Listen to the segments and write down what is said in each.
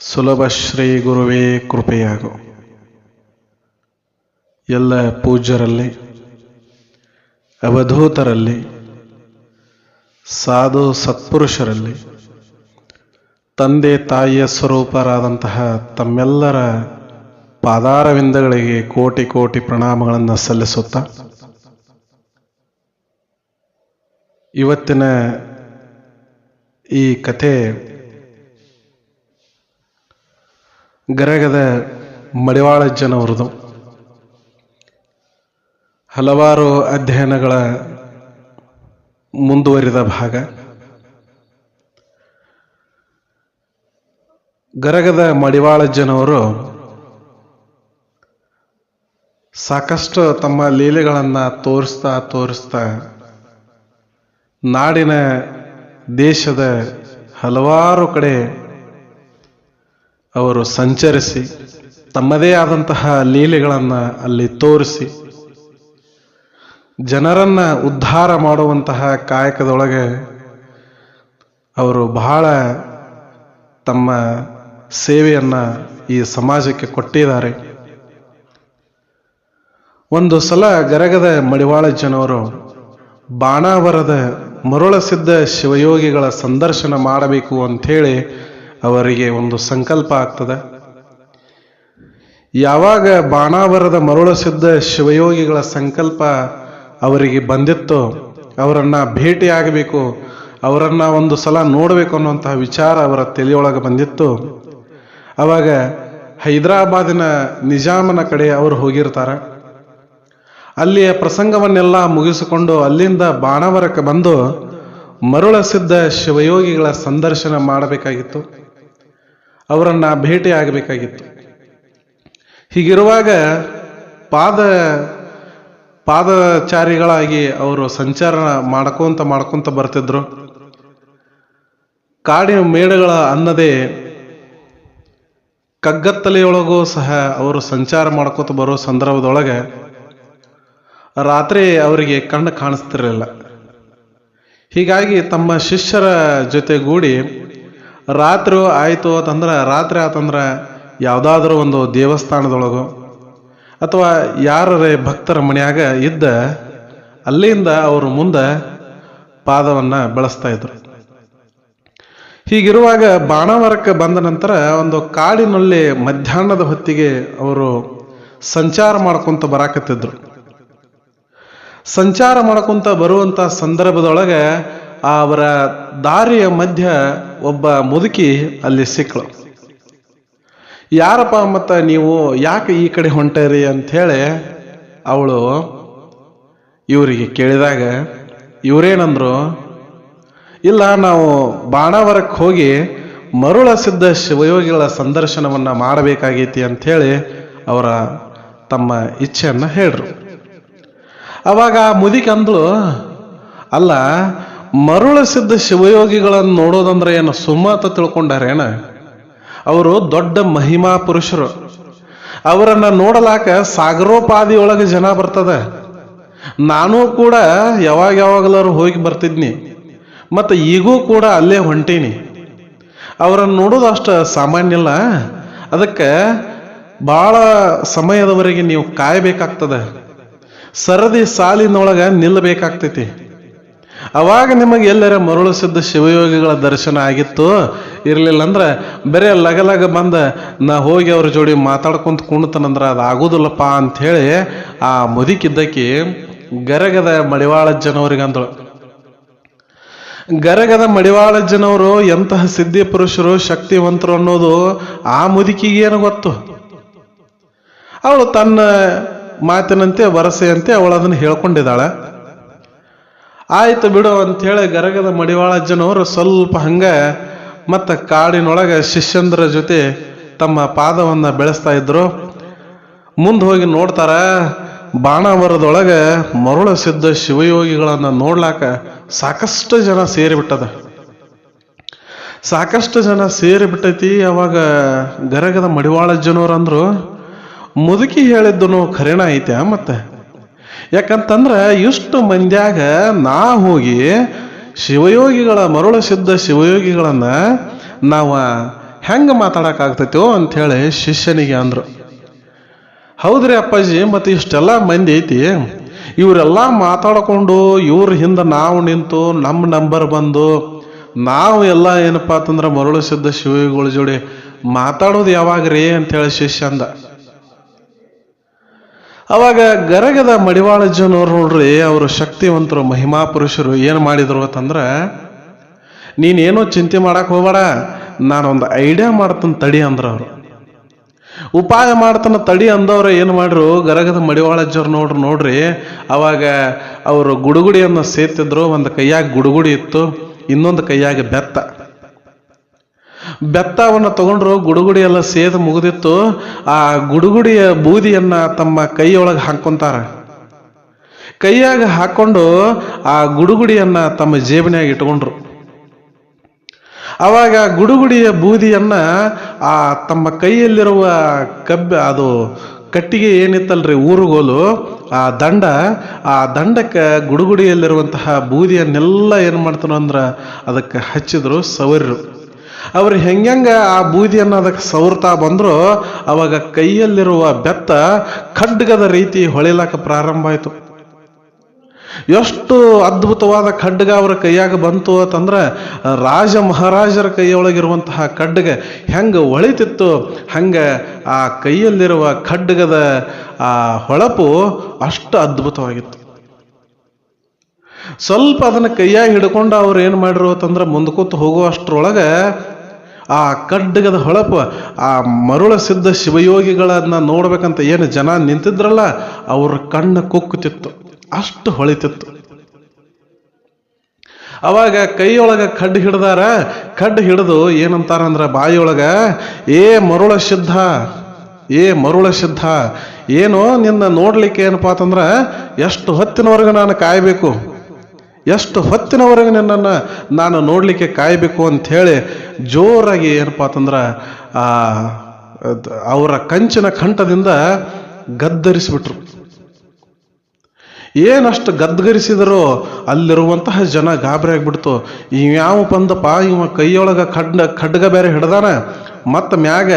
ಸುಲಭ ಶ್ರೀ ಗುರುವೇ, ಕೃಪೆಯಾಗು. ಎಲ್ಲ ಪೂಜ್ಯರಲ್ಲಿ, ಅವಧೂತರಲ್ಲಿ, ಸಾಧು ಸತ್ಪುರುಷರಲ್ಲಿ, ತಂದೆ ತಾಯಿಯ ಸ್ವರೂಪರಾದಂತಹ ತಮ್ಮೆಲ್ಲರ ಪಾದಾರವಿಂದಗಳಿಗೆ ಕೋಟಿ ಕೋಟಿ ಪ್ರಣಾಮಗಳನ್ನು ಸಲ್ಲಿಸುತ್ತಾ, ಇವತ್ತಿನ ಈ ಕಥೆ ಗರಗದ ಮಡಿವಾಳಜ್ಜನವರದು ಹಲವಾರು ಅಧ್ಯಯನಗಳ ಮುಂದುವರಿದ ಭಾಗ. ಗರಗದ ಮಡಿವಾಳಜ್ಜನವರು ಸಾಕಷ್ಟು ತಮ್ಮ ಲೀಲೆಗಳನ್ನು ತೋರಿಸ್ತಾ ತೋರಿಸ್ತಾ ನಾಡಿನ ದೇಶದ ಹಲವಾರು ಕಡೆ ಅವರು ಸಂಚರಿಸಿ ತಮ್ಮದೇ ಆದಂತಹ ಲೀಲೆಗಳನ್ನು ಅಲ್ಲಿ ತೋರಿಸಿ ಜನರನ್ನ ಉದ್ಧಾರ ಮಾಡುವಂತಹ ಕಾಯಕದೊಳಗೆ ಅವರು ಬಹಳ ತಮ್ಮ ಸೇವೆಯನ್ನ ಈ ಸಮಾಜಕ್ಕೆ ಕೊಟ್ಟಿದ್ದಾರೆ. ಒಂದು ಸಲ ಗರಗದ ಮಡಿವಾಳ ಜನವರು ಬಾಣಾವರದ ಮರುಳಸಿದ್ಧ ಶಿವಯೋಗಿಗಳ ಸಂದರ್ಶನ ಮಾಡಬೇಕು ಅಂಥೇಳಿ ಅವರಿಗೆ ಒಂದು ಸಂಕಲ್ಪ ಆಗ್ತದೆ. ಯಾವಾಗ ಬಾಣಾವರದ ಮರುಳಸಿದ್ಧ ಶಿವಯೋಗಿಗಳ ಸಂಕಲ್ಪ ಅವರಿಗೆ ಬಂದಿತ್ತೋ, ಅವರನ್ನ ಭೇಟಿಯಾಗಬೇಕು, ಅವರನ್ನ ಒಂದು ಸಲ ನೋಡಬೇಕು ಅನ್ನುವಂತಹ ವಿಚಾರ ಅವರ ತಲೆಯೊಳಗೆ ಬಂದಿತ್ತು. ಅವಾಗ ಹೈದರಾಬಾದಿನ ನಿಜಾಮನ ಕಡೆ ಅವರು ಹೋಗಿರ್ತಾರೆ. ಅಲ್ಲಿಯ ಪ್ರಸಂಗವನ್ನೆಲ್ಲ ಮುಗಿಸಿಕೊಂಡು ಅಲ್ಲಿಂದ ಬಾಣಾವರಕ್ಕೆ ಬಂದು ಮರುಳಸಿದ್ಧ ಶಿವಯೋಗಿಗಳ ಸಂದರ್ಶನ ಮಾಡಬೇಕಾಗಿತ್ತು. ಅವರನ್ನ ಭೇಟಿ ಆಗಬೇಕಾಗಿತ್ತು. ಹೀಗಿರುವಾಗ ಪಾದ, ಪಾದಚಾರಿಗಳಾಗಿ ಅವರು ಸಂಚಾರ ಮಾಡ್ಕೊಂತ ಮಾಡ್ಕೊಂತ ಬರ್ತಿದ್ರು. ಕಾಡಿನ ಮೇಡಗಳ ಅನ್ನದೇ ಕಗ್ಗತ್ತಲೆಯೊಳಗೂ ಸಹ ಅವರು ಸಂಚಾರ ಮಾಡ್ಕೊತ ಬರೋ ಸಂದರ್ಭದೊಳಗೆ ರಾತ್ರಿ ಅವರಿಗೆ ಕಣ್ಣು ಕಾಣಿಸ್ತಿರಲಿಲ್ಲ. ಹೀಗಾಗಿ ತಮ್ಮ ಶಿಷ್ಯರ ಜೊತೆಗೂಡಿ ರಾತ್ರಿ ಆಯಿತು ಅಂತಂದ್ರೆ, ರಾತ್ರಿ ಆತಂದ್ರೆ ಯಾವುದಾದ್ರೂ ಒಂದು ದೇವಸ್ಥಾನದೊಳಗೋ ಅಥವಾ ಯಾರೇ ಭಕ್ತರ ಮನೆಯಾಗ ಇದ್ದ, ಅಲ್ಲಿಂದ ಅವರು ಮುಂದೆ ಪಾದವನ್ನು ಬಳಸ್ತಾ ಇದ್ರು. ಹೀಗಿರುವಾಗ ಬಾಣಾವರಕ್ಕೆ ಬಂದ ನಂತರ ಒಂದು ಕಾಡಿನಲ್ಲಿ ಮಧ್ಯಾಹ್ನದ ಹೊತ್ತಿಗೆ ಅವರು ಸಂಚಾರ ಮಾಡ್ಕೊಂತ ಬರಾಕತ್ತಿದ್ರು. ಸಂಚಾರ ಮಾಡ್ಕೊಂತ ಬರುವಂತ ಸಂದರ್ಭದೊಳಗೆ ಅವರ ದಾರಿಯ ಮಧ್ಯ ಒಬ್ಬ ಮುದುಕಿ ಅಲ್ಲಿ ಸಿಕ್ಕಳು ಯಾರಪ್ಪ ಮತ್ತ ನೀವು ಯಾಕೆ ಈ ಕಡೆ ಹೊಂಟರಿ ಹೇಳಿ ಅವಳು ಇವರಿಗೆ ಕೇಳಿದಾಗ, ಇವರೇನಂದ್ರು? ಇಲ್ಲ, ನಾವು ಬಾಣಾವರಕ್ಕೆ ಹೋಗಿ ಮರುಳ ಸಿದ್ಧ ಶಿವಯೋಗಿಗಳ ಸಂದರ್ಶನವನ್ನ ಮಾಡಬೇಕಾಗೈತಿ ಅಂಥೇಳಿ ಅವರ ತಮ್ಮ ಇಚ್ಛೆಯನ್ನು ಹೇಳ್ರು. ಅವಾಗ ಆ ಮುದಿಕೆ ಅಂದ್ಳು, ಅಲ್ಲ ಮರುಳ ಸಿದ್ಧ ಶಿವಯೋಗಿಗಳನ್ನು ನೋಡೋದಂದ್ರೆ ಏನು ಸುಮ್ಮತ ತಿಳ್ಕೊಂಡಾರೇನ ಅವರು ದೊಡ್ಡ ಮಹಿಮಾ ಪುರುಷರು. ಅವರನ್ನ ನೋಡಲಾಕ ಸಾಗರೋಪಾದಿಯೊಳಗೆ ಜನ ಬರ್ತದ. ನಾನು ಕೂಡ ಯಾವಾಗ ಯಾವಾಗಲಾರು ಹೋಗಿ ಬರ್ತಿದ್ನಿ. ಮತ್ತು ಈಗೂ ಕೂಡ ಅಲ್ಲೇ ಹೊಂಟೀನಿ. ಅವರನ್ನು ನೋಡೋದು ಅಷ್ಟು ಸಾಮಾನ್ಯ ಇಲ್ಲ ಅದಕ್ಕೆ ಭಾಳ ಸಮಯದವರೆಗೆ ನೀವು ಕಾಯಬೇಕಾಗ್ತದೆ. ಸರದಿ ಸಾಲಿನೊಳಗೆ ನಿಲ್ಲಬೇಕಾಗ್ತೈತಿ ಅವಾಗ ನಿಮಗೆ ಎಲ್ಲರ ಮರುಳಿಸಿದ್ದ ಶಿವಯೋಗಿಗಳ ದರ್ಶನ ಆಗಿತ್ತು? ಇರಲಿಲ್ಲ ಅಂದ್ರೆ ಬರೇ ಲಗಲಗ ಬಂದ ನಾ ಹೋಗಿ ಅವ್ರ ಜೋಡಿ ಮಾತಾಡ್ಕೊಂತ ಕುಣ್ತನಂದ್ರೆ ಅದು ಆಗೋದಿಲ್ಲಪ್ಪ ಅಂಥೇಳಿ ಆ ಮುದಿಕಿದ್ದಕ್ಕೆ ಗರಗದ ಮಡಿವಾಳಜ್ಜನವ್ರಿಗೆ ಅಂದಳು ಗರಗದ ಮಡಿವಾಳಜ್ಜನವರು ಎಂತಹ ಸಿದ್ಧಿ ಪುರುಷರು ಶಕ್ತಿವಂತರು ಅನ್ನೋದು ಆ ಮುದುಕಿಗೆ ಏನು ಗೊತ್ತು? ಅವಳು ತನ್ನ ಮಾತಿನಂತೆ, ವರಸೆಯಂತೆ ಅವಳು ಅದನ್ನು ಹೇಳ್ಕೊಂಡಿದ್ದಾಳೆ. ಆಯ್ತು ಬಿಡು ಅಂಥೇಳಿ ಗರಗದ ಮಡಿವಾಳಜ್ಜನವರು ಸ್ವಲ್ಪ ಹಂಗ ಮತ್ತು ಕಾಡಿನೊಳಗೆ ಶಿಷ್ಯಂದ್ರ ಜೊತೆ ತಮ್ಮ ಪಾದವನ್ನು ಬೆಳೆಸ್ತಾ ಇದ್ರು. ಮುಂದೆ ಹೋಗಿ ನೋಡ್ತಾರ, ಬಾಣಾವರದೊಳಗೆ ಮರುಳ ಸಿದ್ಧ ಶಿವಯೋಗಿಗಳನ್ನು ನೋಡ್ಲಾಕ ಸಾಕಷ್ಟು ಜನ ಸೇರಿಬಿಟ್ಟದ. ಸಾಕಷ್ಟು ಜನ ಸೇರಿಬಿಟ್ಟೈತಿ ಅವಾಗ ಗರಗದ ಮಡಿವಾಳಜ್ಜನವ್ರು ಅಂದರು ಮುದುಕಿ ಹೇಳಿದ್ದು ಖರೇನ ಐತೆ ಮತ್ತೆ? ಯಾಕಂತಂದ್ರೆ ಇಷ್ಟು ಮಂದ್ಯಾಗ ನಾ ಹೋಗಿ ಶಿವಯೋಗಿಗಳ ಮರುಳ ಸಿದ್ಧ ಶಿವಯೋಗಿಗಳನ್ನ ನಾವು ಹೆಂಗೆ ಮಾತಾಡೋಕ್ಕಾಗ್ತೈತೋ ಅಂಥೇಳಿ ಶಿಷ್ಯನಿಗೆ ಅಂದರು. ಹೌದ್ರಿ ಅಪ್ಪಾಜಿ, ಮತ್ತು ಇಷ್ಟೆಲ್ಲ ಮಂದಿ ಐತಿ, ಇವರೆಲ್ಲ ಮಾತಾಡಿಕೊಂಡು ಇವ್ರ ಹಿಂದೆ ನಾವು ನಿಂತು ನಮ್ಮ ನಂಬರ್ ಬಂದು ನಾವು ಎಲ್ಲ ಏನಪ್ಪಾ ಅಂತಂದ್ರೆ ಮರುಳು ಸಿದ್ಧ ಶಿವಯೋಗಿಗಳ ಜೋಡಿ ಮಾತಾಡೋದು ಯಾವಾಗ ರೀ ಅಂತೇಳಿ ಶಿಷ್ಯ ಅಂದ. ಅವಾಗ ಗರಗದ ಮಡಿವಾಳಜ್ಜನವ್ರು ನೋಡ್ರಿ, ಅವರು ಶಕ್ತಿವಂತರು ಮಹಿಮಾ ಪುರುಷರು ಏನು ಮಾಡಿದ್ರು ಅಂತಂದ್ರೆ, ನೀನೇನೋ ಚಿಂತೆ ಮಾಡಕ್ ಹೋಗಬೇಡ, ನಾನೊಂದು ಐಡಿಯಾ ಮಾಡ್ತೀನಿ ತಡಿ ಅಂದ್ರ ಅವರು. ಉಪಾಯ ಮಾಡ್ತಾನ ತಡಿ ಅಂದವ್ರ ಏನು ಮಾಡ್ರು, ಗರಗದ ಮಡಿವಾಳಜ್ಜರು ನೋಡ್ರಿ ನೋಡ್ರಿ, ಅವಾಗ ಅವರು ಗುಡುಗುಡಿಯನ್ನು ಸೇತಿದ್ರು ಒಂದು ಕೈಯಾಗ ಗುಡುಗುಡಿ ಇತ್ತು, ಇನ್ನೊಂದು ಕೈಯಾಗ ಬೆತ್ತ. ಬೆತ್ತವನ್ನು ತಗೊಂಡ್ರು ಗುಡುಗುಡಿ ಎಲ್ಲ ಸೇದು ಮುಗಿದಿತ್ತು. ಆ ಗುಡುಗುಡಿಯ ಬೂದಿಯನ್ನ ತಮ್ಮ ಕೈಯೊಳಗೆ ಹಾಕೊಂತಾರ ಕೈಯಾಗ ಹಾಕೊಂಡು ಆ ಗುಡುಗುಡಿಯನ್ನ ತಮ್ಮ ಜೇಬಿನಾಗ ಇಟ್ಕೊಂಡ್ರು. ಅವಾಗ ಗುಡುಗುಡಿಯ ಬೂದಿಯನ್ನ ಆ ತಮ್ಮ ಕೈಯಲ್ಲಿರುವ ಕಬ್ಬ, ಅದು ಕಟ್ಟಿಗೆ ಏನಿತ್ತಲ್ರಿ ಊರುಗೋಲು, ಆ ದಂಡ, ಆ ದಂಡಕ್ಕೆ ಗುಡುಗುಡಿಯಲ್ಲಿರುವಂತಹ ಬೂದಿಯನ್ನೆಲ್ಲ ಏನು ಮಾಡ್ತಾನೋ ಅದಕ್ಕೆ ಹಚ್ಚಿದ್ರು ಸವರ್ರು. ಅವ್ರು ಹೆಂಗೆ ಆ ಬೂದಿ ಅನ್ನೋದಕ್ಕೆ ಸವರ್ತಾ ಬಂದ್ರು, ಅವಾಗ ಕೈಯಲ್ಲಿರುವ ಬೆತ್ತ ಖಡ್ಗದ ರೀತಿ ಹೊಳಿಲಾಕ ಪ್ರಾರಂಭ ಆಯಿತು. ಎಷ್ಟು ಅದ್ಭುತವಾದ ಖಡ್ಗ ಅವರ ಕೈಯಾಗ ಬಂತು ಅಂತಂದ್ರೆ, ರಾಜ ಮಹಾರಾಜರ ಕೈಯೊಳಗಿರುವಂತಹ ಖಡ್ಗ ಹೆಂಗೆ ಹೊಳಿತಿತ್ತು, ಹಂಗೆ ಆ ಕೈಯಲ್ಲಿರುವ ಖಡ್ಗದ ಆ ಹೊಳಪು ಅಷ್ಟು ಅದ್ಭುತವಾಗಿತ್ತು. ಸ್ವಲ್ಪ ಅದನ್ನ ಕೈಯಾಗಿ ಹಿಡ್ಕೊಂಡು ಅವ್ರು ಏನು ಮಾಡಿರು ಅಂತಂದ್ರೆ ಮುಂದಕೂತು ಹೋಗುವಷ್ಟರೊಳಗೆ ಆ ಖಡ್ಗದ ಹೊಳಪು, ಆ ಮರುಳ ಸಿದ್ಧ ಶಿವಯೋಗಿಗಳನ್ನ ನೋಡ್ಬೇಕಂತ ಏನು ಜನ ನಿಂತಿದ್ರಲ್ಲ, ಅವ್ರ ಕಣ್ಣು ಕುಕ್ಕುತ್ತಿತ್ತು ಅಷ್ಟು ಹೊಳಿತಿತ್ತು. ಅವಾಗ ಕೈಯೊಳಗೆ ಖಡ್ಡು ಹಿಡ್ದಾರ ಖಡ್ಡು ಹಿಡಿದು ಏನಂತಾರಂದ್ರೆ ಬಾಯಿಯೊಳಗ, ಏ ಮರುಳ ಸಿದ್ಧ, ಏ ಮರುಳ ಸಿದ್ಧ, ಏನು ನಿನ್ನ ನೋಡ್ಲಿಕ್ಕೆ ಏನಪ್ಪಾ ಅಂತಂದ್ರ, ಎಷ್ಟು ಹೊತ್ತಿನವರೆಗೂ ನಾನು ಕಾಯಬೇಕು ಎಷ್ಟು ಹೊತ್ತಿನವರೆಗೆ ನಿನ್ನನ್ನು ನಾನು ನೋಡಲಿಕ್ಕೆ ಕಾಯಬೇಕು ಅಂಥೇಳಿ ಜೋರಾಗಿ ಏನಪ್ಪಾ ಅಂತಂದ್ರೆ ಅವರ ಕಂಚಿನ ಕಂಠದಿಂದ ಗದ್ದರಿಸಿಬಿಟ್ರು. ಏನಷ್ಟು ಗದ್ಗರಿಸಿದರೋ ಅಲ್ಲಿರುವಂತಹ ಜನ ಗಾಬರಿ ಆಗ್ಬಿಡ್ತು. ಯಾವ ಬಂದಪ್ಪ ಇವ ಕೈಯೊಳಗೆ ಖಡ್ಡ, ಖಡ್ಗ ಬೇರೆ ಹಿಡ್ದಾನ, ಮತ್ತು ಮ್ಯಾಗ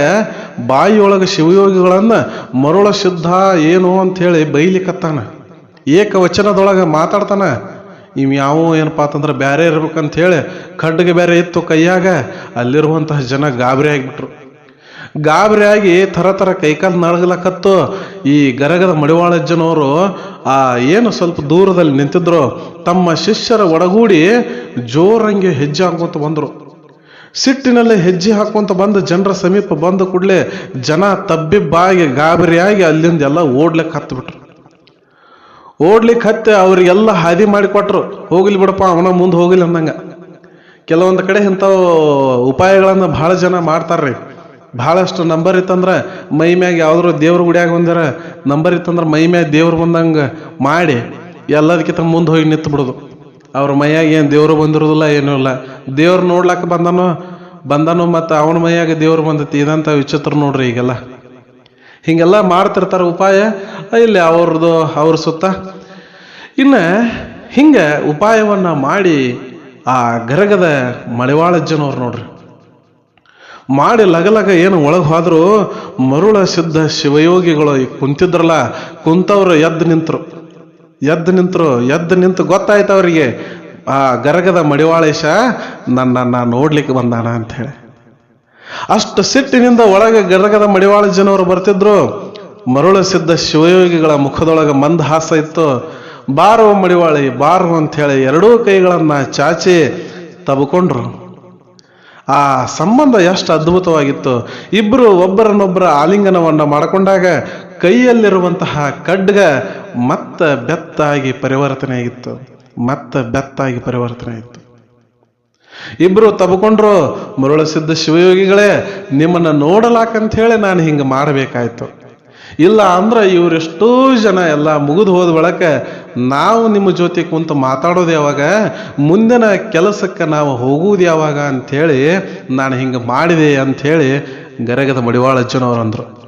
ಬಾಯಿಯೊಳಗೆ ಶಿವಯೋಗಿಗಳನ್ನ ಮರುಳ ಶುದ್ಧ ಏನು ಅಂಥೇಳಿ ಬೈಲಿಕತ್ತಾನ. ಏಕವಚನದೊಳಗೆ ಮಾತಾಡ್ತಾನ. ಇವ್ ಯಾವ ಏನಪ್ಪ ಅಂತಂದ್ರೆ ಬೇರೆ ಇರ್ಬೇಕಂತ ಹೇಳಿ ಖಡ್ಗೆ ಬೇರೆ ಇತ್ತು ಕೈಯಾಗ, ಅಲ್ಲಿರುವಂತಹ ಜನ ಗಾಬರಿ ಆಗ್ಬಿಟ್ರು. ಗಾಬರಿಯಾಗಿ ಥರ ಥರ ಕೈಕಾಲು ನಡಗಲಕತ್ತು ಈ ಗರಗದ ಮಡಿವಾಳಜ್ಜನವರು ಆ ಏನು ಸ್ವಲ್ಪ ದೂರದಲ್ಲಿ ನಿಂತಿದ್ರು, ತಮ್ಮ ಶಿಷ್ಯರ ಒಡಗೂಡಿ ಜೋರಂಗೆ ಹೆಜ್ಜೆ ಹಾಕೋತ ಬಂದರು. ಸಿಟ್ಟಿನಲ್ಲಿ ಹೆಜ್ಜೆ ಹಾಕೊಂತ ಬಂದು ಜನರ ಸಮೀಪ ಬಂದ ಕೂಡಲೇ ಜನ ತಬ್ಬಿಬ್ಬಾಗಿ ಗಾಬರಿಯಾಗಿ ಅಲ್ಲಿಂದ ಎಲ್ಲ ಓಡ್ಲಿಕ್ಕೆ ಹತ್ಬಿಟ್ರು ಓಡ್ಲಿಕ್ಕೆ ಹತ್ತಿ ಅವ್ರಿಗೆಲ್ಲ ಹಾದಿ ಮಾಡಿಕೊಟ್ರು ಹೋಗ್ಲಿ ಬಿಡಪ್ಪ, ಅವನ ಮುಂದೆ ಹೋಗಿಲ್ಲ ಅಂದಂಗ. ಕೆಲವೊಂದು ಕಡೆ ಇಂಥವು ಉಪಾಯಗಳನ್ನು ಭಾಳ ಜನ ಮಾಡ್ತಾರ್ರಿ. ಭಾಳಷ್ಟು ನಂಬರ್ ಇತ್ತಂದ್ರೆ ಮೈ ಮ್ಯಾಗ ಯಾವ್ದಾರು ದೇವ್ರ ಗುಡಿಯಾಗ ಬಂದಿರ, ನಂಬರ್ ಇತ್ತಂದ್ರೆ ಮೈ ಮ್ಯಾಗ ದೇವ್ರು ಬಂದಂಗೆ ಮಾಡಿ ಎಲ್ಲದಕ್ಕಿಂತ ಮುಂದೆ ಹೋಗಿ ನಿಂತು ಬಿಡೋದು. ಅವ್ರ ಮೈಯಾಗ ಏನು ದೇವರು ಬಂದಿರೋದಿಲ್ಲ, ಏನೂ ಇಲ್ಲ. ದೇವ್ರು ನೋಡ್ಲಾಕ ಬಂದನೋ, ಬಂದನು ಮತ್ತು ಅವನ ಮೈಯಾಗ ದೇವ್ರು ಬಂದೈತಿ. ಇದಂಥ ವಿಚಿತ್ರ ನೋಡ್ರಿ ಈಗೆಲ್ಲ. ಹಿಂಗೆಲ್ಲ ಮಾಡ್ತಿರ್ತಾರೆ ಉಪಾಯ? ಇಲ್ಲಿ ಅವ್ರದ್ದು, ಅವ್ರ ಸುತ್ತ. ಇನ್ನು ಹಿಂಗೆ ಉಪಾಯವನ್ನು ಮಾಡಿ ಆ ಗರಗದ ಮಡಿವಾಳಜ್ಜನವ್ರು ನೋಡ್ರಿ. ಮಾಡಿ ಲಗಲಗ ಏನು ಒಳಗೆ ಹೋದರೂ ಮರುಳ ಸಿದ್ಧ ಶಿವಯೋಗಿಗಳು ಕುಂತಿದ್ರಲ್ಲ, ಕುಂತವ್ರು ಎದ್ದು ನಿಂತರು. ಎದ್ದು ನಿಂತರು, ಎದ್ದು ನಿಂತು ಗೊತ್ತಾಯ್ತು ಅವರಿಗೆ, ಆ ಗರಗದ ಮಡಿವಾಳೇಶ ನನ್ನನ್ನು ನೋಡ್ಲಿಕ್ಕೆ ಬಂದಾನ ಅಂಥೇಳಿ ಅಷ್ಟು ಸಿಟ್ಟಿನಿಂದ ಒಳಗೆ ಗದಗದ ಮಡಿವಾಳ ಜನವರು ಬರ್ತಿದ್ರು. ಮರುಳ ಸಿದ್ಧ ಶಿವಯೋಗಿಗಳ ಮುಖದೊಳಗೆ ಮಂದಹಾಸ ಇತ್ತು. ಬಾರೋ ಮಡಿವಾಳಿ, ಬಾರು ಅಂಥೇಳಿ ಎರಡೂ ಕೈಗಳನ್ನು ಚಾಚಿ ತಬ್ಕೊಂಡ್ರು. ಆ ಸಂಬಂಧ ಎಷ್ಟು ಅದ್ಭುತವಾಗಿತ್ತು. ಇಬ್ಬರು ಒಬ್ಬರನ್ನೊಬ್ಬರ ಆಲಿಂಗನವನ್ನು ಮಾಡಿಕೊಂಡಾಗ ಕೈಯಲ್ಲಿರುವಂತಹ ಖಡ್ಗ ಮತ್ತ ಬೆತ್ತಾಗಿ ಪರಿವರ್ತನೆ ಆಗಿತ್ತು. ಮತ್ತ ಬೆತ್ತಾಗಿ ಪರಿವರ್ತನೆ ಆಯಿತು ಇಬ್ರು ತಬ್ಕೊಂಡ್ರು, ಮರುಳಸಿದ್ದ ಶಿವಯೋಗಿಗಳೇ, ನಿಮ್ಮನ್ನ ನೋಡಲಾಕಂತ ಹೇಳಿ ನಾನು ಹಿಂಗೆ ಮಾಡಬೇಕಾಯ್ತು. ಇಲ್ಲ ಅಂದ್ರೆ ಇವರೆಷ್ಟೋ ಜನ ಎಲ್ಲ ಮುಗಿದು ಹೋದ ಬಳಕ ನಾವು ನಿಮ್ಮ ಜೊತೆ ಕುಂತು ಮಾತಾಡೋದು ಯಾವಾಗ, ಮುಂದಿನ ಕೆಲಸಕ್ಕೆ ನಾವು ಹೋಗುವುದು ಯಾವಾಗ ಅಂಥೇಳಿ ನಾನು ಹಿಂಗೆ ಮಾಡಿದೆ ಅಂಥೇಳಿ ಗರಗದ ಮಡಿವಾಳ ಅಜ್ಜನವ್ರು ಅಂದರು.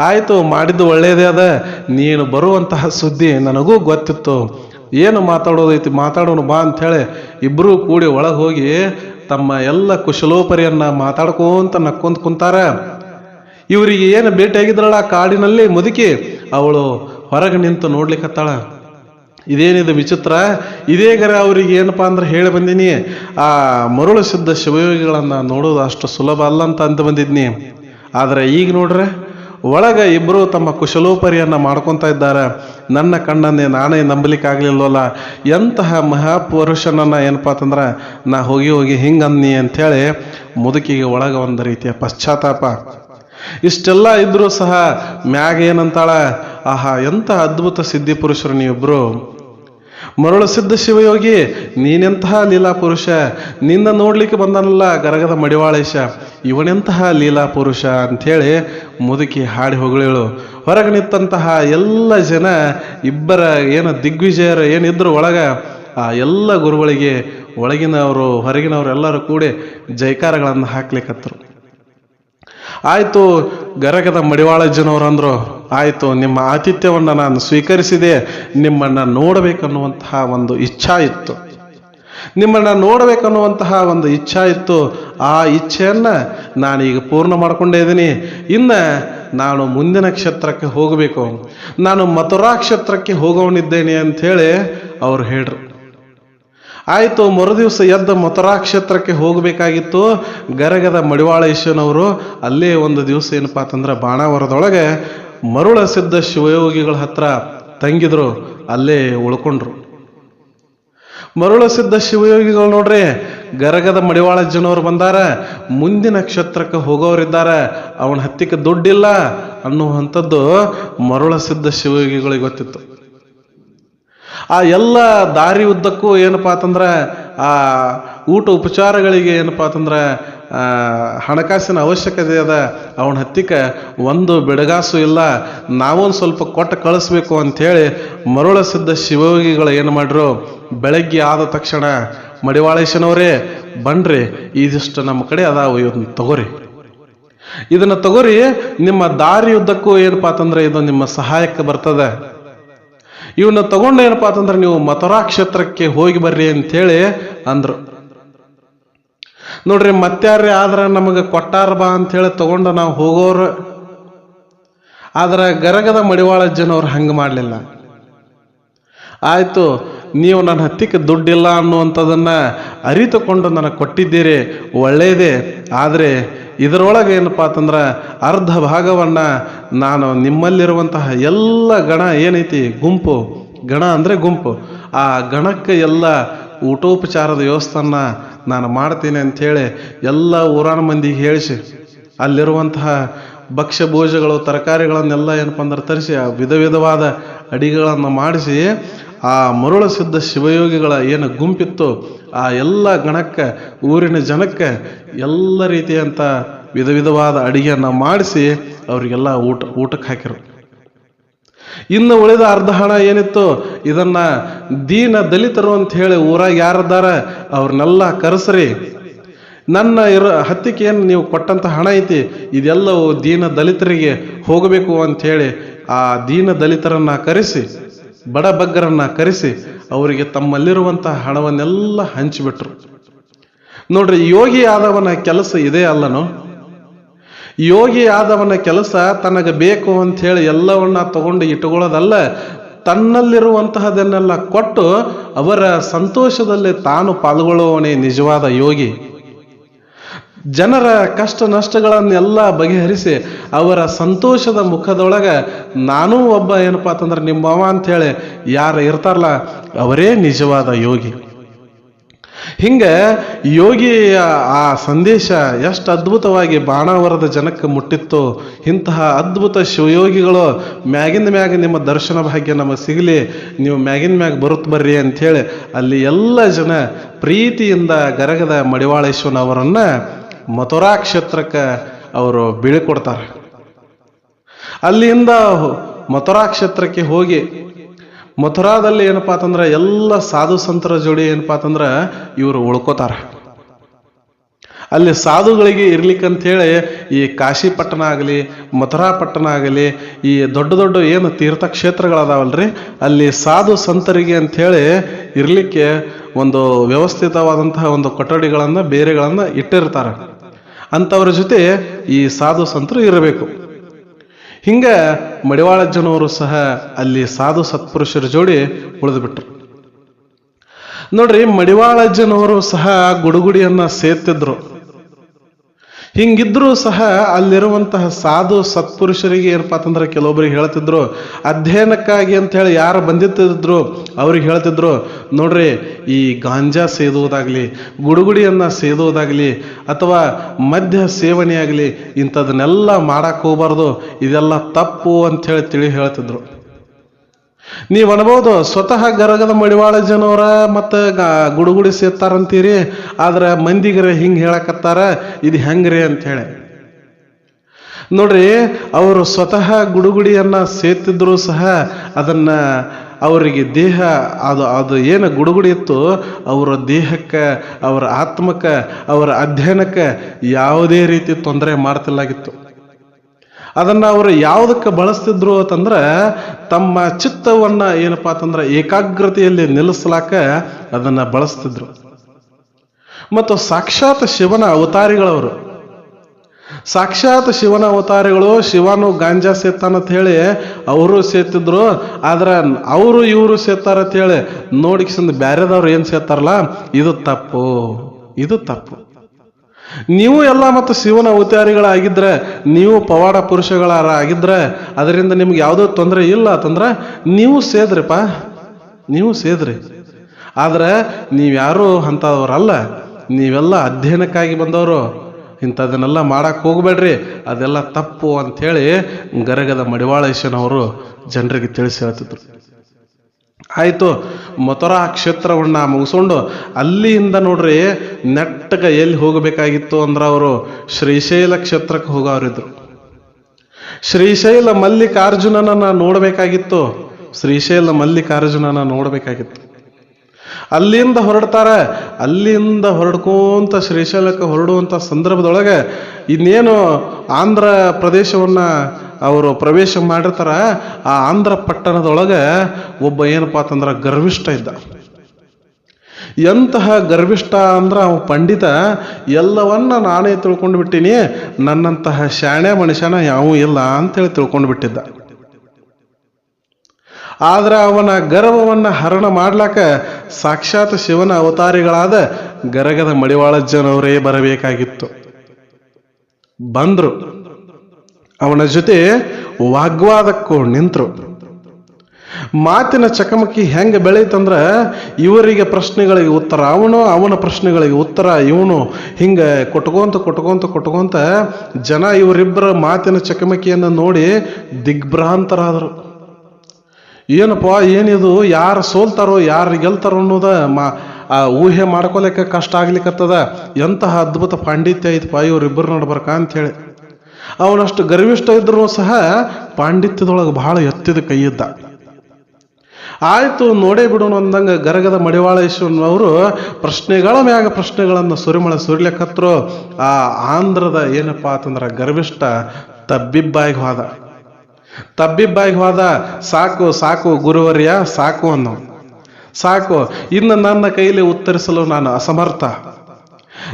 ಆಯಿತು, ಮಾಡಿದ್ದು ಒಳ್ಳೆಯದೇ ಅದ, ನೀನು ಬರುವಂತಹ ಸುದ್ದಿ ನನಗೂ ಗೊತ್ತಿತ್ತು. ಏನು ಮಾತಾಡೋದೈತಿ? ಮಾತಾಡೋಣ ಬಾ ಅಂಥೇಳಿ ಇಬ್ಬರೂ ಕೂಡಿ ಒಳಗೆ ಹೋಗಿ ತಮ್ಮ ಎಲ್ಲ ಕುಶಲೋಪರಿಯನ್ನು ಮಾತಾಡ್ಕೊಂತ ನಕ್ಕೊಂತ ಕುಂತಾರ. ಇವರಿಗೆ ಏನು ಭೇಟಿಯಾಗಿದ್ರಳ ಕಾಡಿನಲ್ಲಿ ಮುದುಕಿ? ಅವಳು ಹೊರಗೆ ನಿಂತು ನೋಡ್ಲಿಕ್ಕತ್ತಾಳ ಇದೇನಿದೆ ವಿಚಿತ್ರ? ಇದೇ ಗರ ಅವ್ರಿಗೆ ಏನಪ್ಪಾ ಅಂದ್ರೆ ಹೇಳಿ ಬಂದೀನಿ, ಆ ಮರುಳು ಸಿದ್ಧ ಶಿವಯೋಗಿಗಳನ್ನ ನೋಡೋದು ಅಷ್ಟು ಸುಲಭ ಅಲ್ಲ ಅಂತ ಅಂತ ಬಂದಿದ್ನಿ. ಆದರೆ ಈಗ ನೋಡ್ರೆ ಒಳಗ ಇಬ್ಬರು ತಮ್ಮ ಕುಶಲೋಪರಿಯನ್ನು ಮಾಡ್ಕೊತ ಇದ್ದಾರೆ. ನನ್ನ ಕಣ್ಣನ್ನೇ ನಾನೇ ನಂಬಲಿಕ್ಕಾಗ್ಲಿಲ್ವಲ್ಲ ಎಂತಹ ಮಹಾಪುರುಷನನ್ನ ಏನಪ್ಪಾ ಅಂತಂದ್ರೆ, ನಾ ಹೋಗಿ ಹೋಗಿ ಹಿಂಗನ್ನಿ ಅಂಥೇಳಿ ಮುದುಕಿಗೆ ಒಳಗೆ ಒಂದು ರೀತಿಯ ಪಶ್ಚಾತ್ತಾಪ. ಇಷ್ಟೆಲ್ಲ ಇದ್ರೂ ಸಹ ಮ್ಯಾಗ ಏನಂತಾಳ? ಆಹಾ, ಎಂಥ ಅದ್ಭುತ ಸಿದ್ಧಿ ಪುರುಷರು ನೀವಿಬ್ರು. ಮರಳು ಸಿದ್ಧ ಶಿವಯೋಗಿ, ನೀನೆಂತಹ ಲೀಲಾ ಪುರುಷ ನಿನ್ನ ನೋಡ್ಲಿಕ್ಕೆ ಬಂದನಲ್ಲ ಗರಗದ ಮಡಿವಾಳೇಶ. ಇವನೆಂತಹ ಲೀಲಾ ಪುರುಷ ಅಂಥೇಳಿ ಮುದುಕಿ ಹಾಡಿ ಹೊಗಳಿಳು. ಹೊರಗೆ ನಿಂತಹ ಎಲ್ಲ ಜನ ಇಬ್ಬರ ಏನು ದಿಗ್ವಿಜಯರು ಏನಿದ್ರು ಒಳಗೆ ಆ ಎಲ್ಲ ಗುರುಗಳಿಗೆ ಒಳಗಿನವರು, ಹೊರಗಿನವರು ಎಲ್ಲರೂ ಕೂಡಿ ಜೈಕಾರಗಳನ್ನು ಹಾಕ್ಲಿಕ್ಕತ್ತರು ಆಯಿತು, ಗರಗದ ಮಡಿವಾಳ ಅಂದರು, ಆಯಿತು, ನಿಮ್ಮ ಆತಿಥ್ಯವನ್ನು ನಾನು ಸ್ವೀಕರಿಸಿದೆ, ನಿಮ್ಮನ್ನು ನೋಡಬೇಕನ್ನುವಂತಹ ಒಂದು ಇಚ್ಛಾ ಇತ್ತು. ನಿಮ್ಮನ್ನು ನೋಡಬೇಕನ್ನುವಂತಹ ಒಂದು ಇಚ್ಛಾ ಇತ್ತು. ಆ ಇಚ್ಛೆಯನ್ನು ನಾನೀಗ ಪೂರ್ಣ ಮಾಡಿಕೊಂಡೇ ಇದ್ದೀನಿ. ಇನ್ನು ನಾನು ಮುಂದಿನ ಕ್ಷೇತ್ರಕ್ಕೆ ಹೋಗಬೇಕು. ನಾನು ಮಥುರಾ ಕ್ಷೇತ್ರಕ್ಕೆ ಹೋಗೋನಿದ್ದೇನೆ ಅಂಥೇಳಿ ಅವ್ರು ಹೇಳ್ರು. ಆಯಿತು, ಮರುದಿವಸ ಎದ್ದು ಮಥುರಾ ಕ್ಷೇತ್ರಕ್ಕೆ ಹೋಗಬೇಕಾಗಿತ್ತು. ಗರಗದ ಮಡಿವಾಳೇಶನವರು ಅಲ್ಲೇ ಒಂದು ದಿವಸ ಏನಪ್ಪಾ ಅಂತಂದ್ರೆ ಬಾಣಾವರದೊಳಗೆ ಮರುಳ ಸಿದ್ಧ ಶಿವಯೋಗಿಗಳ ಹತ್ರ ತಂಗಿದ್ರು. ಅಲ್ಲೇ ಉಳ್ಕೊಂಡ್ರು. ಮರುಳ ಸಿದ್ಧ ಶಿವಯೋಗಿಗಳು ನೋಡ್ರಿ, ಗರಗದ ಮಡಿವಾಳ ಜನವರು ಬಂದಾರ, ಮುಂದಿನ ಕ್ಷೇತ್ರಕ್ಕೆ ಹೋಗೋರಿದ್ದಾರೆ, ಅವನ ಹತ್ತಿಕ್ಕೆ ದುಡ್ಡಿಲ್ಲ ಅನ್ನುವಂಥದ್ದು ಮರುಳ ಸಿದ್ಧ ಶಿವಯೋಗಿಗಳಿಗೆ ಗೊತ್ತಿತ್ತು. ಆ ಎಲ್ಲ ದಾರಿ ಉದ್ದಕ್ಕೂ ಏನಪ್ಪಾ ಅಂತಂದ್ರೆ, ಆ ಊಟ ಉಪಚಾರಗಳಿಗೆ ಏನಪ್ಪಾ ಅಂತಂದ್ರೆ ಹಣಕಾಸಿನ ಅವಶ್ಯಕತೆ ಅದ, ಅವನ ಹತ್ತಿಕ ಒಂದು ಬೆಡಗಾಸು ಇಲ್ಲ, ನಾವೊಂದು ಸ್ವಲ್ಪ ಕೊಟ್ಟು ಕಳಿಸ್ಬೇಕು ಅಂಥೇಳಿ ಮರುಳ ಸಿದ್ಧ ಶಿವಯೋಗಿಗಳು ಏನು ಮಾಡ್ರು? ಬೆಳಗ್ಗೆ ಆದ ತಕ್ಷಣ, ಮಡಿವಾಳೇಶನವರೇ, ಬನ್ರಿ ಇದಿಷ್ಟು ನಮ್ಮ ಕಡೆ ಅದಾವ ಇವನ್ನ ತಗೋರಿ. ಇದನ್ನ ತಗೋರಿ, ನಿಮ್ಮ ದಾರಿ ಉದ್ದಕ್ಕೂ ಏನಪ್ಪಾ ಅಂತಂದ್ರೆ ಇದು ನಿಮ್ಮ ಸಹಾಯಕ್ಕೆ ಬರ್ತದೆ. ಇವನ್ನ ತಗೊಂಡು ಏನಪ್ಪಾ ಅಂತಂದ್ರೆ ನೀವು ಮಥುರಾ ಕ್ಷೇತ್ರಕ್ಕೆ ಹೋಗಿ ಬರ್ರಿ ಅಂತೇಳಿ ಅಂದ್ರು. ನೋಡ್ರಿ, ಮತ್ತಾರ್ರಿ ಆದ್ರೆ ನಮಗೆ ಕೊಟ್ಟಾರ ಬಾ ಅಂತೇಳಿ ತಗೊಂಡು ನಾವು ಹೋಗೋರು. ಆದ್ರೆ ಗರಗದ ಮಡಿವಾಳ ಜನವ್ರು ಹಂಗೆ ಮಾಡಲಿಲ್ಲ. ಆಯಿತು, ನೀವು ನನ್ನ ಹತ್ತಿಕ್ಕೆ ದುಡ್ಡಿಲ್ಲ ಅನ್ನುವಂಥದ್ದನ್ನು ಅರಿತುಕೊಂಡು ನನಗೆ ಕೊಟ್ಟಿದ್ದೀರಿ ಒಳ್ಳೆಯದೇ ಆದರೆ ಇದರೊಳಗೆ ಏನಪ್ಪ ಅಂತಂದ್ರೆ ಅರ್ಧ ಭಾಗವನ್ನು ನಾನು ನಿಮ್ಮಲ್ಲಿರುವಂತಹ ಎಲ್ಲ ಗಣ ಏನೈತಿ, ಗುಂಪು. ಗಣ ಅಂದರೆ ಗುಂಪು. ಆ ಗಣಕ್ಕೆ ಎಲ್ಲ ಊಟೋಪಚಾರದ ವ್ಯವಸ್ಥೆನ ನಾನು ಮಾಡ್ತೀನಿ ಅಂಥೇಳಿ ಎಲ್ಲ ಊರಾನ ಮಂದಿಗೆ ಹೇಳಿಸಿ, ಅಲ್ಲಿರುವಂತಹ ಭಕ್ಷ್ಯ ಭೋಜಗಳು, ತರಕಾರಿಗಳನ್ನೆಲ್ಲ ಏನಪ್ಪ ಅಂದ್ರೆ ತರಿಸಿ, ಆ ವಿಧ ವಿಧವಾದ ಅಡಿಗೆಗಳನ್ನು ಮಾಡಿಸಿ, ಆ ಮರುಳ ಸಿದ್ಧ ಶಿವಯೋಗಿಗಳ ಏನು ಗುಂಪಿತ್ತು, ಆ ಎಲ್ಲ ಗಣಕ್ಕೆ, ಊರಿನ ಜನಕ್ಕೆ ಎಲ್ಲ ರೀತಿಯಂಥ ವಿಧ ವಿಧವಾದ ಅಡಿಗೆಯನ್ನು ಮಾಡಿಸಿ, ಅವರಿಗೆಲ್ಲ ಊಟ, ಊಟಕ್ಕೆ ಹಾಕಿರು ಇನ್ನು ಉಳಿದ ಅರ್ಧ ಹಣ ಏನಿತ್ತು ಇದನ್ನ ದೀನ ದಲಿತರು ಅಂತ ಹೇಳಿ ಊರಾಗ ಯಾರದಾರ ಅವ್ರನ್ನೆಲ್ಲ ಕರೆಸ್ರಿ. ನನ್ನ ಇರೋ ಹತ್ತಿಗೆ ಏನು ನೀವು ಕೊಟ್ಟಂತ ಹಣ ಐತಿ, ಇದೆಲ್ಲವೂ ದೀನ ದಲಿತರಿಗೆ ಹೋಗಬೇಕು ಅಂತ ಹೇಳಿ ಆ ದೀನ ದಲಿತರನ್ನ ಕರೆಸಿ, ಬಡ ಬಗ್ಗರನ್ನ ಕರೆಸಿ, ಅವರಿಗೆ ತಮ್ಮಲ್ಲಿರುವಂತಹ ಹಣವನ್ನೆಲ್ಲ ಹಂಚಿಬಿಟ್ರು. ನೋಡ್ರಿ ಯೋಗಿ ಆದವನ ಕೆಲಸ ಇದೇ ಅಲ್ಲನು? ಯೋಗಿ ಆದವನ ಕೆಲಸ ತನಗೆ ಬೇಕು ಅಂತ ಹೇಳಿ ಎಲ್ಲವನ್ನ ತಗೊಂಡು ಇಟ್ಟುಕೊಳ್ಳೋದಲ್ಲ, ತನ್ನಲ್ಲಿರುವಂತಹದನ್ನೆಲ್ಲ ಕೊಟ್ಟು ಅವರ ಸಂತೋಷದಲ್ಲಿ ತಾನು ಪಾಲ್ಗೊಳ್ಳುವವನೇ ನಿಜವಾದ ಯೋಗಿ. ಜನರ ಕಷ್ಟ ನಷ್ಟಗಳನ್ನೆಲ್ಲ ಬಗೆಹರಿಸಿ ಅವರ ಸಂತೋಷದ ಮುಖದೊಳಗೆ ನಾನೂ ಒಬ್ಬ ಏನಪ್ಪಾ ಅಂತಂದ್ರೆ ನಿಮ್ಮವ ಹೇಳಿ ಯಾರು ಇರ್ತಾರಲ್ಲ, ಅವರೇ ನಿಜವಾದ ಯೋಗಿ. ಹಿಂಗೆ ಯೋಗಿಯ ಆ ಸಂದೇಶ ಎಷ್ಟು ಅದ್ಭುತವಾಗಿ ಬಾಣಾವರದ ಜನಕ್ಕೆ ಮುಟ್ಟಿತ್ತು, ಇಂತಹ ಅದ್ಭುತ ಶಿವಯೋಗಿಗಳು ಮ್ಯಾಗಿಂದ ಮ್ಯಾಗ ನಿಮ್ಮ ದರ್ಶನ ಭಾಗ್ಯ ನಮಗೆ ಸಿಗಲಿ, ನೀವು ಮ್ಯಾಗಿನ ಮ್ಯಾಗ ಬರುತ್ತ ಬರ್ರಿ ಅಂಥೇಳಿ ಅಲ್ಲಿ ಎಲ್ಲ ಜನ ಪ್ರೀತಿಯಿಂದ ಗರಗದ ಮಡಿವಾಳೇಶ್ವರನವರನ್ನ ಮಥುರಾ ಕ್ಷೇತ್ರಕ್ಕೆ ಅವರು ಬೀಳ್ಕೊಡ್ತಾರೆ. ಅಲ್ಲಿಂದ ಮಥುರಾ ಕ್ಷೇತ್ರಕ್ಕೆ ಹೋಗಿ ಮಥುರಾದಲ್ಲಿ ಏನಪ್ಪಾ ಅಂತಂದ್ರೆ ಎಲ್ಲ ಸಾಧು ಸಂತರ ಜೋಡಿ ಏನಪ್ಪಾ ಅಂತಂದ್ರೆ ಇವರು ಉಳ್ಕೋತಾರ. ಅಲ್ಲಿ ಸಾಧುಗಳಿಗೆ ಇರ್ಲಿಕ್ಕಂತ ಹೇಳಿ ಈ ಕಾಶಿ ಪಟ್ಟಣ ಆಗಲಿ, ಮಥುರಾ ಪಟ್ಟಣ ಆಗಲಿ, ಈ ದೊಡ್ಡ ದೊಡ್ಡ ಏನು ತೀರ್ಥಕ್ಷೇತ್ರಗಳದಾವಲ್ರಿ? ಅಲ್ಲಿ ಸಾಧು ಸಂತರಿಗೆ ಅಂಥೇಳಿ ಇರ್ಲಿಕ್ಕೆ ಒಂದು ವ್ಯವಸ್ಥಿತವಾದಂತಹ ಒಂದು ಕೊಠಡಿಗಳನ್ನು, ಬೇರೆಗಳನ್ನು ಇಟ್ಟಿರ್ತಾರೆ. ಅಂಥವ್ರ ಜೊತೆ ಈ ಸಾಧು ಸಂತರು ಇರಬೇಕು. ಹಿಂಗ ಮಡಿವಾಳಜ್ಜನವರು ಸಹ ಅಲ್ಲಿ ಸಾಧು ಸತ್ಪುರುಷರ ಜೋಡಿ ಉಳಿದುಬಿಟ್ರು. ನೋಡ್ರಿ ಮಡಿವಾಳಜ್ಜನವರು ಸಹ ಗುಡುಗುಡಿಯನ್ನ ಸೇರ್ತಿದ್ರು. ಹಿಂಗಿದ್ರು ಸಹ ಅಲ್ಲಿರುವಂತಹ ಸಾಧು ಸತ್ಪುರುಷರಿಗೆ ಏನಪ್ಪ ಅಂತಂದ್ರೆ ಕೆಲವೊಬ್ಬರಿಗೆ ಹೇಳ್ತಿದ್ರು, ಅಧ್ಯಯನಕ್ಕಾಗಿ ಅಂತ ಹೇಳಿ ಯಾರು ಬಂದಿತ್ತಿದ್ರು ಅವ್ರಿಗೆ ಹೇಳ್ತಿದ್ರು, ನೋಡ್ರಿ ಈ ಗಾಂಜಾ ಸೇದುವುದಾಗ್ಲಿ, ಗುಡುಗುಡಿಯನ್ನ ಸೇದುವುದಾಗ್ಲಿ, ಅಥವಾ ಮದ್ಯ ಸೇವನೆ ಆಗಲಿ ಇಂಥದನ್ನೆಲ್ಲ ಮಾಡಕ್ ಹೋಗ್ಬಾರ್ದು, ಇದೆಲ್ಲ ತಪ್ಪು ಅಂತ ಹೇಳಿ ತಿಳಿ ಹೇಳ್ತಿದ್ರು. ನೀವು ಅನ್ಬೋದು ಸ್ವತಃ ಗರಗದ ಮಡಿವಾಳ ಜನವರ ಮತ್ತು ಗುಡುಗುಡಿ ಸೇರ್ತಾರಂತೀರಿ, ಆದ್ರೆ ಮಂದಿಗರ ಹಿಂಗೆ ಹೇಳಕತ್ತಾರ, ಇದು ಹೆಂಗ್ರಿ ಅಂತ ಹೇಳಿ. ನೋಡ್ರಿ, ಅವರು ಸ್ವತಃ ಗುಡುಗುಡಿಯನ್ನ ಸೇತಿದ್ರು ಸಹ ಅದನ್ನ ಅವರಿಗೆ ದೇಹ, ಅದು ಅದು ಏನು ಗುಡುಗುಡಿ ಇತ್ತು, ಅವರ ದೇಹಕ್ಕೆ, ಅವರ ಆತ್ಮಕ್ಕೆ, ಅವರ ಅಧ್ಯಯನಕ್ಕೆ ಯಾವುದೇ ರೀತಿ ತೊಂದರೆ ಮಾಡ್ತಿಲ್ಲಾಗಿತ್ತು ಅದನ್ನ ಅವರು ಯಾವುದಕ್ಕೆ ಬಳಸ್ತಿದ್ರು ಅಂತಂದ್ರೆ ತಮ್ಮ ಚಿತ್ತವನ್ನು ಏನಪ್ಪಾ ಅಂತಂದ್ರೆ ಏಕಾಗ್ರತೆಯಲ್ಲಿ ನಿಲ್ಲಿಸ್ಲಾಕ ಅದನ್ನು ಬಳಸ್ತಿದ್ರು. ಮತ್ತು ಸಾಕ್ಷಾತ್ ಶಿವನ ಅವತಾರಿಗಳವರು. ಸಾಕ್ಷಾತ್ ಶಿವನ ಅವತಾರಿಗಳು ಶಿವನು ಗಾಂಜಾ ಸೇತಾನಂತ ಹೇಳಿ ಅವರು ಸೇತಿದ್ರು. ಆದ್ರೆ ಅವರು ಇವರು ಸೇತಾರಂತ ಹೇಳಿ ನೋಡಿಕ್ಸಿಂದ ಬ್ಯಾರೆದವ್ರು ಏನು ಸೇತಾರಲ್ಲ, ಇದು ತಪ್ಪು ಇದು ತಪ್ಪು. ನೀವು ಎಲ್ಲ ಮತ್ತು ಶಿವನ ಅವತಾರಿಗಳಾಗಿದ್ರೆ ನೀವು ಪವಾಡ ಪುರುಷಗಳಾರ ಆಗಿದ್ರೆ ಅದರಿಂದ ನಿಮ್ಗೆ ಯಾವುದೋ ತೊಂದರೆ ಇಲ್ಲ ಅಂತಂದ್ರೆ, ನೀವು ಸೇದ್ರಿಪ್ಪ. ನೀವು ಸೇದ್ರಿ. ಆದ್ರೆ ನೀವ್ಯಾರು ಅಂಥವ್ರಲ್ಲ. ನೀವೆಲ್ಲ ಅಧ್ಯಯನಕ್ಕಾಗಿ ಬಂದವರು. ಇಂಥದನ್ನೆಲ್ಲ ಮಾಡಕ್ಕೆ ಹೋಗಬೇಡ್ರಿ. ಅದೆಲ್ಲ ತಪ್ಪು ಅಂಥೇಳಿ ಗರಗದ ಮಡಿವಾಳೇಶನವರು ಜನರಿಗೆ ತಿಳಿಸಿ ಹೇಳ್ತಿದ್ರು. ಆಯಿತು, ಮಥುರಾ ಕ್ಷೇತ್ರವನ್ನ ಮುಗಿಸ್ಕೊಂಡು ಅಲ್ಲಿಯಿಂದ ನೋಡ್ರಿ ನೆಟ್ಟಗ ಎಲ್ಲಿ ಹೋಗಬೇಕಾಗಿತ್ತು ಅಂದ್ರೆ ಅವರು ಶ್ರೀಶೈಲ ಕ್ಷೇತ್ರಕ್ಕೆ ಹೋಗೋರಿದ್ರು ಶ್ರೀಶೈಲ ಮಲ್ಲಿಕಾರ್ಜುನನನ್ನ ನೋಡಬೇಕಾಗಿತ್ತು. ಶ್ರೀಶೈಲ ಮಲ್ಲಿಕಾರ್ಜುನನ ನೋಡಬೇಕಾಗಿತ್ತು. ಅಲ್ಲಿಂದ ಹೊರಡ್ತಾರೆ, ಅಲ್ಲಿಂದ ಹೊರಡ್ಕೋಂತ ಶ್ರೀಶೈಲಕ್ಕೆ ಹೊರಡುವಂಥ ಸಂದರ್ಭದೊಳಗೆ ಇನ್ನೇನು ಆಂಧ್ರ ಪ್ರದೇಶವನ್ನ ಅವರು ಪ್ರವೇಶ ಮಾಡಿರ್ತಾರ, ಆ ಆಂಧ್ರ ಪಟ್ಟಣದೊಳಗೆ ಒಬ್ಬ ಏನಪ್ಪಾ ಅಂತಂದ್ರೆ ಗರ್ವಿಷ್ಠ ಇದ್ದ. ಎಂತಹ ಗರ್ವಿಷ್ಠ ಅಂದ್ರೆ ಅವ ಪಂಡಿತ, ಎಲ್ಲವನ್ನ ನಾನೇ ತಿಳ್ಕೊಂಡು ಬಿಟ್ಟಿನಿ, ನನ್ನಂತಹ ಶಾಣೆ ಮನುಷ್ಯನ ಯಾವೂ ಇಲ್ಲ ಅಂತೇಳಿ ತಿಳ್ಕೊಂಡು ಬಿಟ್ಟಿದ್ದ. ಆದ್ರೆ ಅವನ ಗರ್ವವನ್ನ ಹರಣ ಮಾಡ್ಲಾಕ ಸಾಕ್ಷಾತ್ ಶಿವನ ಅವತಾರಿಗಳಾದ ಗರಗದ ಮಡಿವಾಳಜ್ಜನವರೇ ಬರಬೇಕಾಗಿತ್ತು. ಬಂದ್ರು. ಅವನ ಜೊತೆ ವಾಗ್ವಾದಕ್ಕೂ ನಿಂತರು. ಮಾತಿನ ಚಕಮಕಿ ಹೆಂಗೆ ಬೆಳೀತಂದ್ರ, ಇವರಿಗೆ ಪ್ರಶ್ನೆಗಳಿಗೆ ಉತ್ತರ, ಅವನು ಅವನ ಪ್ರಶ್ನೆಗಳಿಗೆ ಉತ್ತರ, ಇವನು ಹಿಂಗೆ ಕೊಟ್ಕೊಂತ ಕೊಟ್ಕೊಂತ ಕೊಟ್ಕೊಂತ ಜನ ಇವರಿಬ್ಬರ ಮಾತಿನ ಚಕಮಕಿಯನ್ನು ನೋಡಿ ದಿಗ್ಭ್ರಾಂತರಾದರು. ಏನಪ್ಪ, ಏನಿದು, ಯಾರು ಸೋಲ್ತಾರೋ, ಯಾರು ಗೆಲ್ತಾರೋ ಅನ್ನೋದ ಮಾ, ಆ ಊಹೆ ಮಾಡ್ಕೊಲಿಕ್ಕೆ ಕಷ್ಟ ಆಗ್ಲಿಕ್ಕತ್ತದ ಎಂತಹ ಅದ್ಭುತ ಪಾಂಡಿತ್ಯ ಐತಪ್ಪ ನೋಡ್ಬರ್ಕ ಅಂತ ಅಂಥೇಳಿ ಅವನಷ್ಟು ಗರ್ವಿಷ್ಠ ಇದ್ರೂ ಸಹ ಪಾಂಡಿತ್ಯದೊಳಗೆ ಬಹಳ ಎತ್ತಿದ ಕೈ ಇದ್ದ ಆಯ್ತು, ನೋಡೇ ಬಿಡೋಣ ಅಂದಂಗ ಗರಗದ ಮಡಿವಾಳೇಶ್ವರನವರು ಪ್ರಶ್ನೆಗಳ ಮ್ಯಾಗ ಪ್ರಶ್ನೆಗಳನ್ನು ಸುರಿಮಳ ಸುರಿಲಿಕ್ಕತ್ರು ಆ ಆಂಧ್ರದ ಏನಪ್ಪಾ ಅಂತಂದ್ರ ಗರ್ವಿಷ್ಠ ತಬ್ಬಿಬ್ಬಾಯಿಗೆ ಹೋದ. ತಬ್ಬಿಬ್ಬಾಯಿಗೆ ಹೋದ, ಸಾಕು ಸಾಕು ಗುರುವರ್ಯ, ಸಾಕು ಅನ್ನೋ ಸಾಕು, ಇನ್ನು ನನ್ನ ಕೈಲಿ ಉತ್ತರಿಸಲು ನಾನು ಅಸಮರ್ಥ.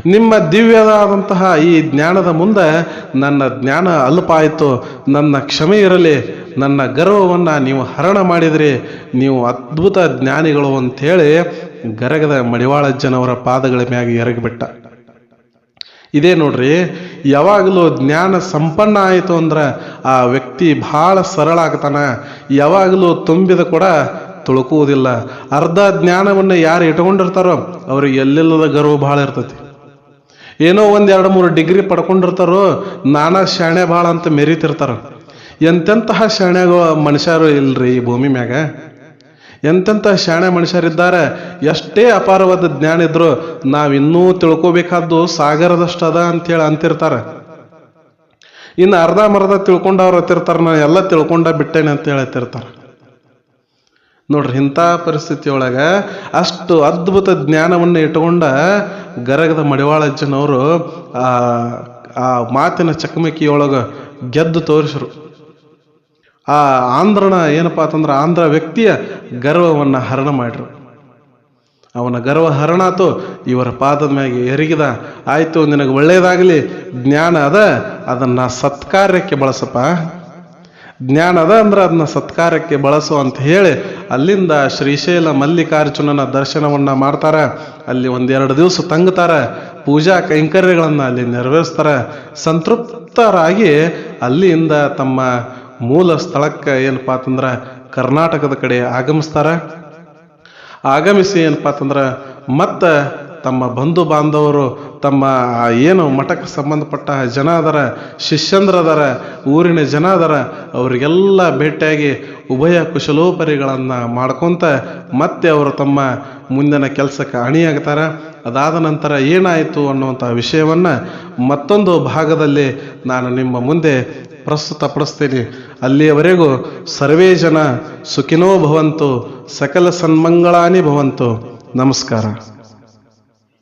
ನಿಮ್ಮ ದಿವ್ಯದಾದಂತಹ ಈ ಜ್ಞಾನದ ಮುಂದೆ ನನ್ನ ಜ್ಞಾನ ಅಲ್ಪ ಆಯಿತು ನನ್ನ ಕ್ಷಮೆ ಇರಲಿ. ನನ್ನ ಗರ್ವವನ್ನು ನೀವು ಹರಣ ಮಾಡಿದ್ರಿ. ನೀವು ಅದ್ಭುತ ಜ್ಞಾನಿಗಳು ಅಂಥೇಳಿ ಗರಗದ ಮಡಿವಾಳಜ್ಜನವರ ಪಾದಗಳ ಮ್ಯಾಗ ಎರಗಿಬಿಟ್ಟ. ಇದೇ ನೋಡ್ರಿ, ಯಾವಾಗಲೂ ಜ್ಞಾನ ಸಂಪನ್ನ ಆಯಿತು ಅಂದ್ರೆ ಆ ವ್ಯಕ್ತಿ ಬಹಳ ಸರಳ ಆಗ್ತಾನ. ಯಾವಾಗಲೂ ತುಂಬಿದ ಕೂಡ ತುಳುಕುವುದಿಲ್ಲ. ಅರ್ಧ ಜ್ಞಾನವನ್ನು ಯಾರು ಇಟ್ಕೊಂಡಿರ್ತಾರೋ, ಅವ್ರಿಗೆ ಎಲ್ಲೆಲ್ಲದ ಗರ್ವ ಭಾಳ ಇರ್ತೈತಿ. ಏನೋ ಒಂದು ಎರಡು ಮೂರು ಡಿಗ್ರಿ ಪಡ್ಕೊಂಡಿರ್ತಾರೋ ನಾನಾ ಶಾಣೆ ಭಾಳ ಅಂತ ಮೆರೀತಿರ್ತಾರ. ಎಂತೆಂತಹ ಶಾಣ್ಯಾಗ ಮನುಷ್ಯರು ಇಲ್ರಿ ಈ ಭೂಮಿ ಮ್ಯಾಗ? ಎಂತೆಂತಹ ಶಾಣೆ ಮನುಷ್ಯರಿದ್ದಾರೆ? ಎಷ್ಟೇ ಅಪಾರವಾದ ಜ್ಞಾನ ಇದ್ರು ನಾವಿನ್ನೂ ತಿಳ್ಕೋಬೇಕಾದ್ದು ಸಾಗರದಷ್ಟು ಅದ ಅಂತೇಳಿ ಅಂತಿರ್ತಾರೆ. ಇನ್ನು ಅರ್ಧ ಮರ್ಧ ತಿಳ್ಕೊಂಡವ್ರು ಹತ್ತಿರ್ತಾರೆ ನಾ ಎಲ್ಲ ತಿಳ್ಕೊಂಡ ಬಿಟ್ಟೇನೆ ಅಂತ ಹೇಳತ್ತಿರ್ತಾರ ನೋಡ್ರಿ ಇಂಥ ಪರಿಸ್ಥಿತಿ ಒಳಗ ಅಷ್ಟು ಅದ್ಭುತ ಜ್ಞಾನವನ್ನು ಇಟ್ಟುಕೊಂಡ ಗರಗದ ಮಡಿವಾಳಜ್ಜನವರು ಆ ಆ ಮಾತಿನ ಚಕಮಕಿಯೊಳಗ ಗೆದ್ದು ತೋರಿಸ್ರು. ಆ ಆಂಧ್ರನ ಏನಪ್ಪ ಅಂತಂದ್ರೆ ಆಂಧ್ರ ವ್ಯಕ್ತಿಯ ಗರ್ವವನ್ನು ಹರಣ ಮಾಡ್ರು. ಅವನ ಗರ್ವ ಹರಣಾತು ಇವರ ಪಾದದ ಮ್ಯಾಗೆ ಎರಗಿದ. ಆಯ್ತು, ನಿನಗೆ ಒಳ್ಳೇದಾಗಲಿ ಜ್ಞಾನ ಅದ, ಅದನ್ನ ಸತ್ಕಾರ್ಯಕ್ಕೆ ಬಳಸಪ್ಪ. ಜ್ಞಾನ ಅದ ಅಂದ್ರೆ ಅದನ್ನ ಸತ್ಕಾರಕ್ಕೆ ಬಳಸು ಅಂತ ಹೇಳಿ ಅಲ್ಲಿಂದ ಶ್ರೀಶೈಲ ಮಲ್ಲಿಕಾರ್ಜುನನ ದರ್ಶನವನ್ನು ಮಾಡ್ತಾರೆ. ಅಲ್ಲಿ ಒಂದೆರಡು ದಿವಸ ತಂಗ್ತಾರ ಪೂಜಾ ಕೈಂಕರ್ಯಗಳನ್ನ ಅಲ್ಲಿ ನೆರವೇರಿಸ್ತಾರ. ಸಂತೃಪ್ತರಾಗಿ ಅಲ್ಲಿಯಿಂದ ತಮ್ಮ ಮೂಲ ಸ್ಥಳಕ್ಕೆ ಏನಪ್ಪಾ ಅಂತಂದ್ರ ಕರ್ನಾಟಕದ ಕಡೆ ಆಗಮಿಸ್ತಾರ. ಆಗಮಿಸಿ ಏನಪ್ಪಾ ಅಂತಂದ್ರೆ ಮತ್ತೆ ತಮ್ಮ ಬಂಧು ಬಾಂಧವರು ತಮ್ಮ ಏನು ಮಠಕ್ಕೆ ಸಂಬಂಧಪಟ್ಟ ಜನ ಅದರ ಶಿಷ್ಯಂದ್ರ ಅದರ ಊರಿನ ಜನ ಅದರ ಅವರಿಗೆಲ್ಲ ಭೇಟಿಯಾಗಿ ಉಭಯ ಕುಶಲೋಪರಿಗಳನ್ನು ಮಾಡ್ಕೊತ ಮತ್ತೆ ಅವರು ತಮ್ಮ ಮುಂದಿನ ಕೆಲಸಕ್ಕೆ ಅಣಿಯಾಗ್ತಾರೆ. ಅದಾದ ನಂತರ ಏನಾಯಿತು ಅನ್ನುವಂಥ ವಿಷಯವನ್ನು ಮತ್ತೊಂದು ಭಾಗದಲ್ಲಿ ನಾನು ನಿಮ್ಮ ಮುಂದೆ ಪ್ರಸ್ತುತಪಡಿಸ್ತೀನಿ. ಅಲ್ಲಿಯವರೆಗೂ ಸರ್ವೇ ಜನ ಸುಖಿನೋ ಭವಂತು, ಸಕಲ ಸನ್ಮಂಗಳಾನಿ ಭವಂತು. ನಮಸ್ಕಾರ.